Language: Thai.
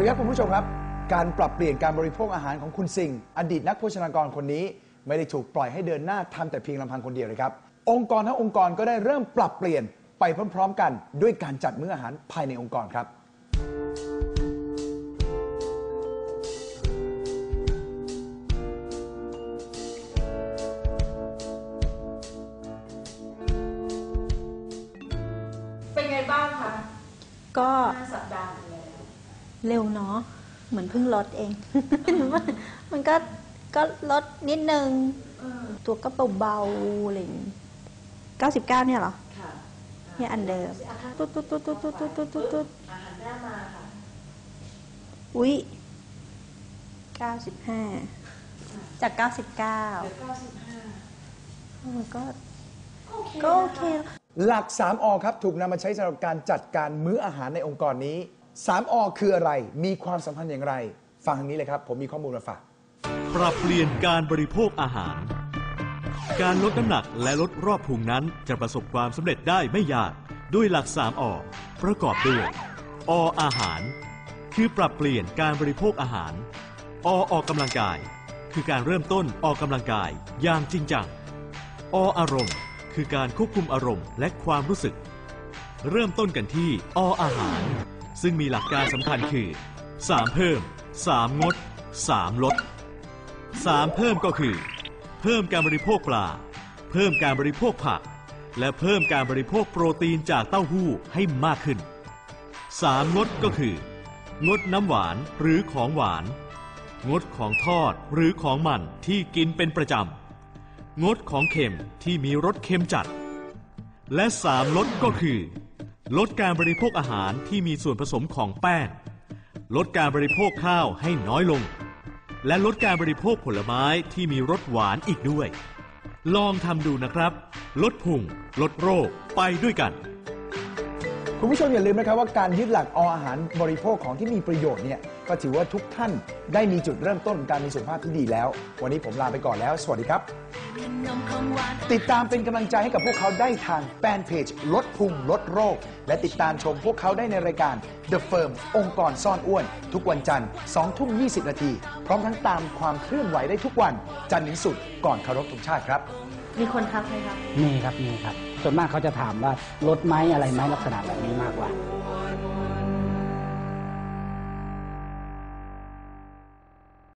ดีครับคุณผู้ชมครับ การปรับเปลี่ยนการบริโภคอาหารของคุณสิงห์อดีตนักโภชนากรคนนี้ ไม่ได้ถูกปล่อยให้เดินหน้าทำแต่เพียงลำพังคนเดียวเลยครับ องค์กรทั้งองค์กรก็ได้เริ่มปรับเปลี่ยนไปพร้อม ๆ กัน ด้วยการจัดมื้ออาหารภายในองค์กรครับ เป็นไงบ้างคะก็ ห้าสัปดาห์แล้ว เร็วเนาะเหมือนเพิ่งลดเอง มันก็ก็ลดนิดนึงเออตัวก็เบาๆอะไรอย่างงี้เก้าสิบเก้าเนี่ยเหรอค่ะเนี่ยอันเดิมตุ๊ดตุ๊ดตุ๊ดตุ๊ดตุ๊ดตุ๊ดตุ๊ดตุ๊ดตุ๊ดอาหารหน้ามาค่ะ อุ้ยเก้าสิบห้าจากเก้าสิบเก้าเหลือเก้าสิบห้ามันก็โอเคก็โอเค หลัก 3อครับ ถูกนำมาใช้สำหรับการจัดการมื้ออาหารในองค์กรนี้ 3อคืออะไร มีความสัมพันธ์อย่างไร ฟังทางนี้เลยครับ ผมมีข้อมูลมาฝาก ปรับเปลี่ยนการบริโภคอาหาร การลดน้ำหนักและลดรอบพุงนั้นจะประสบความสำเร็จได้ไม่ยาก ด้วยหลัก3อประกอบด้วยออาหาร คือปรับเปลี่ยนการบริโภคอาหาร อออกกำลังกาย คือการเริ่มต้นออกกำลังกายอย่างจริงจัง ออารมณ์ คือการควบคุมอารมณ์และความรู้สึก เริ่มต้นกันที่ออาหาร ซึ่งมีหลักการสำคัญคือ 3 เพิ่ม 3 งด 3 ลด 3 เพิ่มก็คือ เพิ่มการบริโภคปลา เพิ่มการบริโภคผัก และเพิ่มการบริโภคโปรตีนจากเต้าหู้ให้มากขึ้น 3 งดก็คือ งดน้ำหวานหรือของหวาน งดของทอดหรือของมันที่กินเป็นประจำ งดของเค็มที่มีรสเค็มจัด และ 3 ลดก็คือ ลดการบริโภคอาหารที่มีส่วนผสมของแป้ง ลดการบริโภคข้าวให้น้อยลง และลดการบริโภคผลไม้ที่มีรสหวานอีกด้วย ลองทำดูนะครับ ลดพุงลดโรคไปด้วยกัน คุณผู้ชมอย่าลืมนะครับว่าการยึดหลักออาหารบริโภคของที่มีประโยชน์เนี่ยก็ถือว่าทุกท่านได้มีจุดเริ่มต้นการมีสุขภาพที่ดีแล้ว วันนี้ผมลาไปก่อนแล้ว สวัสดีครับ ติดตามเป็นกำลังใจให้กับพวกเขาได้ทางแฟนเพจลดพุงลดโรค และติดตามชมพวกเขาได้ในรายการ The Firm องค์กรซ่อนอ้วน ทุกวันจันทร์2ทุ่ม 20 นาที พร้อมทั้งตามความเคลื่อนไหวได้ทุกวัน จันทร์ถึงศุกร์ก่อนเคารพธงชาติครับ มีคนทักไหมคะมีครับมีครับ ส่วนมากเขาจะถามว่าลดไหมอะไรไหมลักษณะแบบนี้มากกว่า